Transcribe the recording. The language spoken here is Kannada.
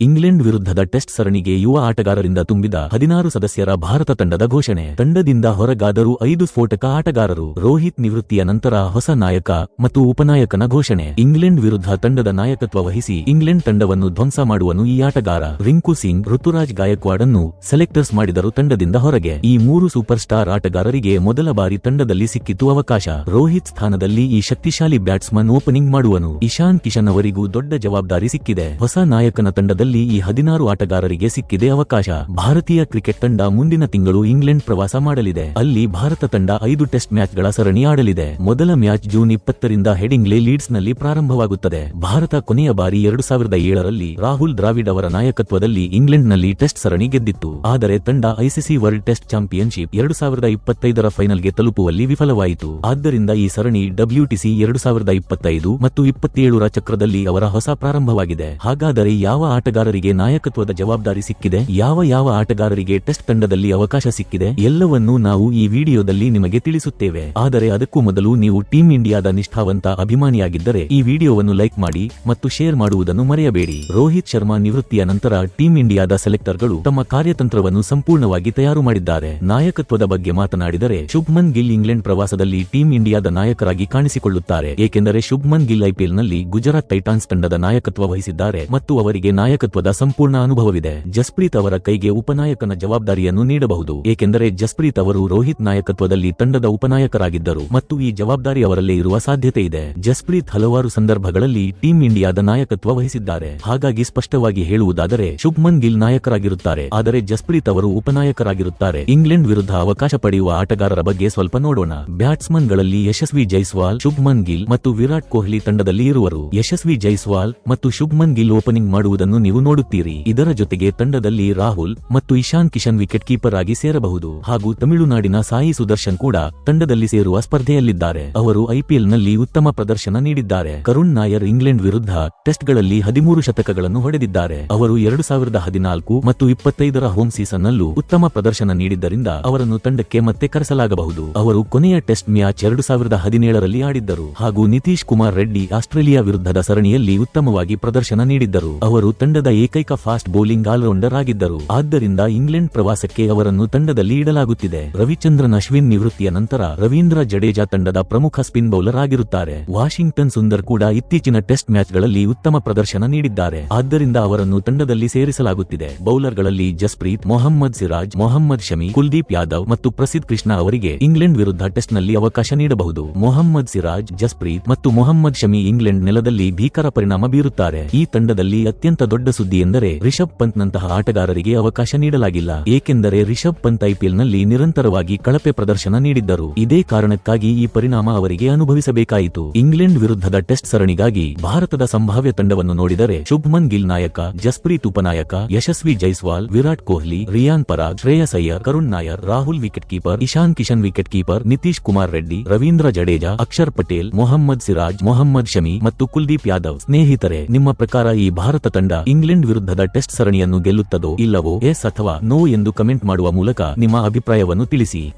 ಇಂಗ್ಲೆಂಡ್ ವಿರುದ್ಧದ ಟೆಸ್ಟ್ ಸರಣಿಗೆ ಯುವ ಆಟಗಾರರಿಂದ ತುಂಬಿದ ಹದಿನಾರು ಸದಸ್ಯರ ಭಾರತ ತಂಡದ ಘೋಷಣೆ. ತಂಡದಿಂದ ಹೊರಗಾದರೂ ಐದು ಸ್ಫೋಟಕ ಆಟಗಾರರು, ರೋಹಿತ್ ನಿವೃತ್ತಿಯ ನಂತರ ಹೊಸ ನಾಯಕ ಮತ್ತು ಉಪನಾಯಕನ ಘೋಷಣೆ. ಇಂಗ್ಲೆಂಡ್ ವಿರುದ್ಧ ತಂಡದ ನಾಯಕತ್ವ ವಹಿಸಿ ಇಂಗ್ಲೆಂಡ್ ತಂಡವನ್ನು ಧ್ವಂಸ ಮಾಡುವನು ಈ ಆಟಗಾರ. ರಿಂಕು ಸಿಂಗ್, ಋತುರಾಜ್ ಗಾಯಕ್ವಾಡ್ ಅನ್ನು ಸೆಲೆಕ್ಟರ್ಸ್ ಮಾಡಿದರು ತಂಡದಿಂದ ಹೊರಗೆ. ಈ ಮೂರು ಸೂಪರ್ ಸ್ಟಾರ್ ಆಟಗಾರರಿಗೆ ಮೊದಲ ಬಾರಿ ತಂಡದಲ್ಲಿ ಸಿಕ್ಕಿತು ಅವಕಾಶ. ರೋಹಿತ್ ಸ್ಥಾನದಲ್ಲಿ ಈ ಶಕ್ತಿಶಾಲಿ ಬ್ಯಾಟ್ಸ್ಮನ್ ಓಪನಿಂಗ್ ಮಾಡುವನು. ಇಶಾನ್ ಕಿಶನ್ ಅವರಿಗೂ ದೊಡ್ಡ ಜವಾಬ್ದಾರಿ ಸಿಕ್ಕಿದೆ. ಹೊಸ ನಾಯಕನ ತಂಡದಲ್ಲಿ ಈ ಹದಿನಾರು ಆಟಗಾರರಿಗೆ ಸಿಕ್ಕಿದೆ ಅವಕಾಶ. ಭಾರತೀಯ ಕ್ರಿಕೆಟ್ ತಂಡ ಮುಂದಿನ ತಿಂಗಳು ಇಂಗ್ಲೆಂಡ್ ಪ್ರವಾಸ ಮಾಡಲಿದೆ. ಅಲ್ಲಿ ಭಾರತ ತಂಡ ಐದು ಟೆಸ್ಟ್ ಮ್ಯಾಚ್ಗಳ ಸರಣಿ ಆಡಲಿದೆ. ಮೊದಲ ಮ್ಯಾಚ್ ಜೂನ್ ಇಪ್ಪತ್ತರಿಂದ ಹೆಡಿಂಗ್ಲೆ ಲೀಡ್ಸ್ನಲ್ಲಿ ಪ್ರಾರಂಭವಾಗುತ್ತದೆ. ಭಾರತ ಕೊನೆಯ ಬಾರಿ ಎರಡು ಸಾವಿರದ ಏಳರಲ್ಲಿ ರಾಹುಲ್ ದ್ರಾವಿಡ್ ಅವರ ನಾಯಕತ್ವದಲ್ಲಿ ಇಂಗ್ಲೆಂಡ್ನಲ್ಲಿ ಟೆಸ್ಟ್ ಸರಣಿ ಗೆದ್ದಿತ್ತು. ಆದರೆ ತಂಡ ಐಸಿಸಿ ವರ್ಲ್ಡ್ ಟೆಸ್ಟ್ ಚಾಂಪಿಯನ್ಶಿಪ್ ಎರಡು ಸಾವಿರದ ಇಪ್ಪತ್ತೈದರ ಫೈನಲ್ಗೆ ತಲುಪುವಲ್ಲಿ ವಿಫಲವಾಯಿತು. ಆದ್ದರಿಂದ ಈ ಸರಣಿ ಡಬ್ಲ್ಯೂಟಿಸಿ ಎರಡು ಸಾವಿರದ ಇಪ್ಪತ್ತೈದು ಮತ್ತು ಇಪ್ಪತ್ತೇಳರ ಚಕ್ರದಲ್ಲಿ ಅವರ ಹೊಸ ಪ್ರಾರಂಭವಾಗಿದೆ. ಹಾಗಾದರೆ ಯಾವ ಆಟಗಾರರಿಗೆ ನಾಯಕತ್ವದ ಜವಾಬ್ದಾರಿ ಸಿಕ್ಕಿದೆ. ಯಾವ ಯಾವ ಆಟಗಾರರಿಗೆ ಟೆಸ್ಟ್ ತಂಡದಲ್ಲಿ ಅವಕಾಶ ಸಿಕ್ಕಿದೆ ಎಲ್ಲವನ್ನೂ ನಾವು ಈ ವಿಡಿಯೋದಲ್ಲಿ ನಿಮಗೆ ತಿಳಿಸುತ್ತೇವೆ. ಆದರೆ ಅದಕ್ಕೂ ಮೊದಲು ನೀವು ಟೀಂ ಇಂಡಿಯಾದ ನಿಷ್ಠಾವಂತ ಅಭಿಮಾನಿಯಾಗಿದ್ದರೆ ಈ ವಿಡಿಯೋವನ್ನು ಲೈಕ್ ಮಾಡಿ ಮತ್ತು ಶೇರ್ ಮಾಡುವುದನ್ನು ಮರೆಯಬೇಡಿ. ರೋಹಿತ್ ಶರ್ಮಾ ನಿವೃತ್ತಿಯ ನಂತರ ಟೀಂ ಇಂಡಿಯಾದ ಸೆಲೆಕ್ಟರ್ಗಳು ತಮ್ಮ ಕಾರ್ಯತಂತ್ರವನ್ನು ಸಂಪೂರ್ಣವಾಗಿ ತಯಾರು ಮಾಡಿದ್ದಾರೆ. ನಾಯಕತ್ವದ ಬಗ್ಗೆ ಮಾತನಾಡಿದರೆ ಶುಭ್ಮನ್ ಗಿಲ್ ಇಂಗ್ಲೆಂಡ್ ಪ್ರವಾಸದಲ್ಲಿ ಟೀಂ ಇಂಡಿಯಾದ ನಾಯಕರಾಗಿ ಕಾಣಿಸಿಕೊಳ್ಳುತ್ತಾರೆ. ಏಕೆಂದರೆ ಶುಭ್ಮನ್ ಗಿಲ್ ಐಪಿಎಲ್ನಲ್ಲಿ ಗುಜರಾತ್ ಟೈಟಾನ್ಸ್ ತಂಡದ ನಾಯಕತ್ವ ವಹಿಸಿದ್ದಾರೆ ಮತ್ತು ಅವರಿಗೆ ನಾಯಕತ್ವದ ಸಂಪೂರ್ಣ ಅನುಭವವಿದೆ. ಜಸ್ಪ್ರೀತ್ ಅವರ ಕೈಗೆ ಉಪನಾಯಕನ ಜವಾಬ್ದಾರಿಯನ್ನು ನೀಡಬಹುದು. ಏಕೆಂದರೆ ಜಸ್ಪ್ರೀತ್ ಅವರು ರೋಹಿತ್ ನಾಯಕತ್ವದಲ್ಲಿ ತಂಡದ ಉಪನಾಯಕರಾಗಿದ್ದರು. ಮತ್ತು ಈ ಜವಾಬ್ದಾರಿ ಅವರಲ್ಲೇ ಇರುವ ಸಾಧ್ಯತೆ ಇದೆ. ಜಸ್ಪ್ರೀತ್ ಹಲವಾರು ಸಂದರ್ಭಗಳಲ್ಲಿ ಟೀಂ ಇಂಡಿಯಾದ ನಾಯಕತ್ವ ವಹಿಸಿದ್ದಾರೆ. ಹಾಗಾಗಿ ಸ್ಪಷ್ಟವಾಗಿ ಹೇಳುವುದಾದರೆ, ಶುಭ್ಮನ್ ಗಿಲ್ ನಾಯಕರಾಗಿರುತ್ತಾರೆ. ಆದರೆ ಜಸ್ಪ್ರೀತ್ ಅವರು ಉಪನಾಯಕರಾಗಿರುತ್ತಾರೆ. ಇಂಗ್ಲೆಂಡ್ ವಿರುದ್ಧ ಅವಕಾಶ ಪಡೆಯುವ ಆಟಗಾರರ ಬಗ್ಗೆ ಸ್ವಲ್ಪ ನೋಡೋಣ. ಬ್ಯಾಟ್ಸ್ಮನ್ಗಳಲ್ಲಿ ಯಶಸ್ವಿ ಜೈಸ್ವಾಲ್, ಶುಭ್ಮನ್ ಗಿಲ್ ಮತ್ತು ವಿರಾಟ್ ಕೊಹ್ಲಿ ತಂಡದಲ್ಲಿ ಇರುವರು. ಯಶಸ್ವಿ ಜೈಸ್ವಾಲ್ ಮತ್ತು ಶುಭ್ಮನ್ ಗಿಲ್ ಓಪನಿಂಗ್ ಮಾಡುವುದನ್ನು ನೀವು ನೋಡುತ್ತೀರಿ. ಇದರ ಜೊತೆಗೆ ತಂಡದಲ್ಲಿ ರಾಹುಲ್ ಮತ್ತು ಇಶಾನ್ ಕಿಶನ್ ವಿಕೆಟ್ ಕೀಪರ್ ಆಗಿ ಸೇರಬಹುದು. ಹಾಗೂ ತಮಿಳುನಾಡಿನ ಸಾಯಿ ಸುದರ್ಶನ್ ಕೂಡ ತಂಡದಲ್ಲಿ ಸೇರುವ ಸ್ಪರ್ಧೆಯಲ್ಲಿದ್ದಾರೆ. ಅವರು ಐಪಿಎಲ್ನಲ್ಲಿ ಉತ್ತಮ ಪ್ರದರ್ಶನ ನೀಡಿದ್ದಾರೆ. ಕರುಣ್ ನಾಯರ್ ಇಂಗ್ಲೆಂಡ್ ವಿರುದ್ಧ ಟೆಸ್ಟ್ಗಳಲ್ಲಿ ಹದಿಮೂರು ಶತಕಗಳನ್ನು ಹೊಡೆದಿದ್ದಾರೆ. ಅವರು ಎರಡು ಸಾವಿರದ ಹದಿನಾಲ್ಕು ಮತ್ತು ಇಪ್ಪತ್ತೈದರ ಹೋಮ್ ಸೀಸನ್ ನಲ್ಲೂ ಉತ್ತಮ ಪ್ರದರ್ಶನ ನೀಡಿದ್ದರಿಂದ ಅವರನ್ನು ತಂಡಕ್ಕೆ ಮತ್ತೆ ಕರೆಸಲಾಗಬಹುದು. ಅವರು ಕೊನೆಯ ಟೆಸ್ಟ್ ಮ್ಯಾಚ್ ಎರಡು ಸಾವಿರದ ಹದಿನೇಳರಲ್ಲಿ ಆಡಿದ್ದರು. ಹಾಗೂ ನಿತೀಶ್ ಕುಮಾರ್ ರೆಡ್ಡಿ ಆಸ್ಟ್ರೇಲಿಯಾ ವಿರುದ್ಧದ ಸರಣಿಯಲ್ಲಿ ಉತ್ತಮವಾಗಿ ಪ್ರದರ್ಶನ ನೀಡಿದ್ದರು. ಅವರು ತಂಡದ ಏಕೈಕ ಫಾಸ್ಟ್ ಬೌಲಿಂಗ್ ಆಲ್ರೌಂಡರ್ ಆಗಿದ್ದರು. ಆದ್ದರಿಂದ ಇಂಗ್ಲೆಂಡ್ ಪ್ರವಾಸಕ್ಕೆ ಅವರನ್ನು ತಂಡದಲ್ಲಿ ಇಡಲಾಗುತ್ತಿದೆ. ರವಿಚಂದ್ರನ್ ಅಶ್ವಿನ್ ನಿವೃತ್ತಿಯ ನಂತರ ರವೀಂದ್ರ ಜಡೇಜಾ ತಂಡದ ಪ್ರಮುಖ ಸ್ಪಿನ್ ಬೌಲರ್ ಆಗಿರುತ್ತಾರೆ. ವಾಷಿಂಗ್ಟನ್ ಸುಂದರ್ ಕೂಡ ಇತ್ತೀಚಿನ ಟೆಸ್ಟ್ ಮ್ಯಾಚ್ಗಳಲ್ಲಿ ಉತ್ತಮ ಪ್ರದರ್ಶನ ನೀಡಿದ್ದಾರೆ. ಆದ್ದರಿಂದ ಅವರನ್ನು ತಂಡದಲ್ಲಿ ಸೇರಿಸಲಾಗುತ್ತಿದೆ. ಬೌಲರ್ಗಳಲ್ಲಿ ಜಸ್ಪ್ರೀತ್, ಮೊಹಮ್ಮದ್ ಸಿರಾಜ್, ಮೊಹಮ್ಮದ್ ಶಮಿ, ಕುಲ್ದೀಪ್ ಯಾದವ್ ಮತ್ತು ಪ್ರಸಿದ್ಧ ಕೃಷ್ಣ ಅವರಿಗೆ ಇಂಗ್ಲೆಂಡ್ ವಿರುದ್ಧ ಟೆಸ್ಟ್ನಲ್ಲಿ ಅವಕಾಶ ನೀಡಬಹುದು. ಮೊಹಮ್ಮದ್ ಸಿರಾಜ್, ಜಸ್ಪ್ರೀತ್ ಮತ್ತು ಮೊಹಮ್ಮದ್ ಶಮಿ ಇಂಗ್ಲೆಂಡ್ ನೆಲದಲ್ಲಿ ಭೀಕರ ಪರಿಣಾಮ ಬೀರುತ್ತಾರೆ. ಈ ತಂಡದಲ್ಲಿ ಅತ್ಯಂತ ದೊಡ್ಡ ಸುದ್ದಿ ಎಂದರೆ ರಿಷಬ್ ಪಂತ್ ನಂತಹ ಆಟಗಾರರಿಗೆ ಅವಕಾಶ ನೀಡಲಾಗಿಲ್ಲ. ಏಕೆಂದರೆ ರಿಷಬ್ ಪಂತ್ ಐಪಿಎಲ್ನಲ್ಲಿ ನಿರಂತರವಾಗಿ ಕಳಪೆ ಪ್ರದರ್ಶನ ನೀಡಿದ್ದರು. ಇದೇ ಕಾರಣಕ್ಕಾಗಿ ಈ ಪರಿಣಾಮ ಅವರಿಗೆ ಅನುಭವಿಸಬೇಕಾಯಿತು. ಇಂಗ್ಲೆಂಡ್ ವಿರುದ್ಧದ ಟೆಸ್ಟ್ ಸರಣಿಗಾಗಿ ಭಾರತದ ಸಂಭಾವ್ಯ ತಂಡವನ್ನು ನೋಡಿದರೆ ಶುಭ್ಮನ್ ಗಿಲ್ ನಾಯಕ, Jasprit ಉಪನಾಯಕ, Yashasvi Jaiswal, Virat Kohli, Riyan Parag, Shreyas Iyer, Karun Nair, Rahul wicket keeper Ishan Kishan wicket keeper Nitish Kumar Reddy, Ravindra Jadeja, Axar Patel, Mohammed Siraj, Mohammed Shami ಮತ್ತು ಕುಲ್ದೀಪ್ ಯಾದವ್ ಸ್ನೇಹಿತರೆ, ನಿಮ್ಮ ಪ್ರಕಾರ ಈ ಭಾರತ ತಂಡ ಇಂಗ್ಲೆಂಡ್ ವಿರುದ್ಧದ ಟೆಸ್ಟ್ ಸರಣಿಯನ್ನು ಗೆಲ್ಲುತ್ತದೋ ಇಲ್ಲವೋ ಎಸ್ ಅಥವಾ ನೋ ಎಂದು ಕಮೆಂಟ್ ಮಾಡುವ ಮೂಲಕ ನಿಮ್ಮ ಅಭಿಪ್ರಾಯವನ್ನು ತಿಳಿಸಿ.